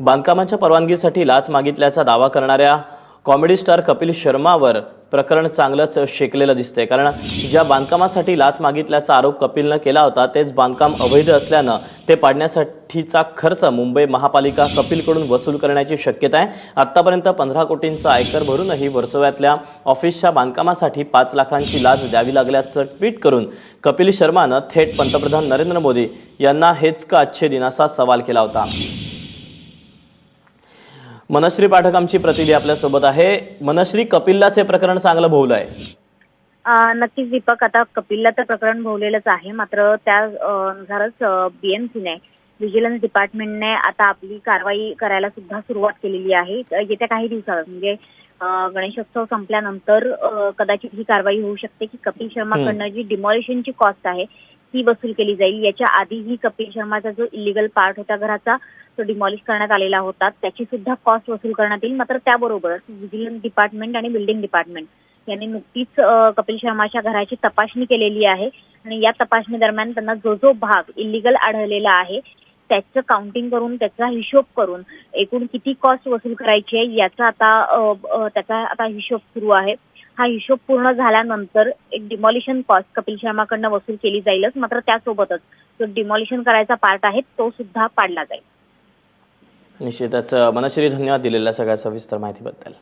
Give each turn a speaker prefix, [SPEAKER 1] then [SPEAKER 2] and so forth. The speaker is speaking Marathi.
[SPEAKER 1] बांधकामाच्या परवानगीसाठी लाच मागितल्याचा दावा करणाऱ्या कॉमेडी स्टार कपिल शर्मावर प्रकरण चांगलंच शेकलेलं दिसतंय. कारण ज्या बांधकामासाठी लाच मागितल्याचा आरोप कपिलनं केला होता तेच बांधकाम अवैध असल्यानं ते पाडण्यासाठीचा खर्च मुंबई महापालिका कपिलकडून वसूल करण्याची शक्यता आहे. आत्तापर्यंत पंधरा कोटींचा आयकर भरूनही वर्सोव्यातल्या ऑफिसच्या बांधकामासाठी पाच लाखांची लाच द्यावी लागल्याचं ट्विट करून कपिल शर्मानं थेट पंतप्रधान नरेंद्र मोदी यांना हेच का अच्छे दिन असा सवाल केला होता? मनश्री पाठक आमची प्रतिनिधी आपल्यासोबत आहे. मनश्री कपिललाचे प्रकरण चांगलं भोवलं आहे
[SPEAKER 2] नक्कीच दीपक आता कपिलला तर प्रकरण भोवलेलंच आहे. मात्र त्यानुसारच बीएमसीने व्हिजिलन्स डिपार्टमेंटने आता आपली कारवाई करायला सुद्धा सुरुवात केलेली आहे. येत्या काही दिवसात म्हणजे गणेशोत्सव संपल्यानंतर कदाचित ही कारवाई होऊ शकते की कपिल शर्माकडनं जी डिमॉलिशनची कॉस्ट आहे ती वसूल केली जाईल. याच्या आधीही कपिल शर्माचा जो इलिगल पार्ट होता घराचा तो डिमॉलिश करण्यात आलेला होता. त्याची सुद्धा कॉस्ट वसूल करण्यात येईल. मात्र त्याबरोबरच व्हिजिलन्स डिपार्टमेंट आणि बिल्डिंग डिपार्टमेंट यांनी नुकतीच कपिल शर्माच्या घराची तपासणी केलेली आहे. आणि या तपासणी दरम्यान त्यांना जो जो भाग इलिगल आढळलेला आहे त्याचं काउंटिंग करून त्याचा हिशोब करून एकूण किती कॉस्ट वसूल करायची आहे याचा आता त्याचा आता हिशोब सुरू आहे. हा हिशोब पूर्ण झाल्यानंतर एक डिमॉलिशन कॉस्ट कपिल शर्माकडनं वसूल केली जाईलच मात्र त्यासोबतच जो डिमॉलिशन करायचा पार्ट आहे तो सुद्धा पाडला जाईल.
[SPEAKER 1] निश्चितच मनश्री धन्यवाद दिलेल्या सगळ्या सविस्तर माहितीबद्दल.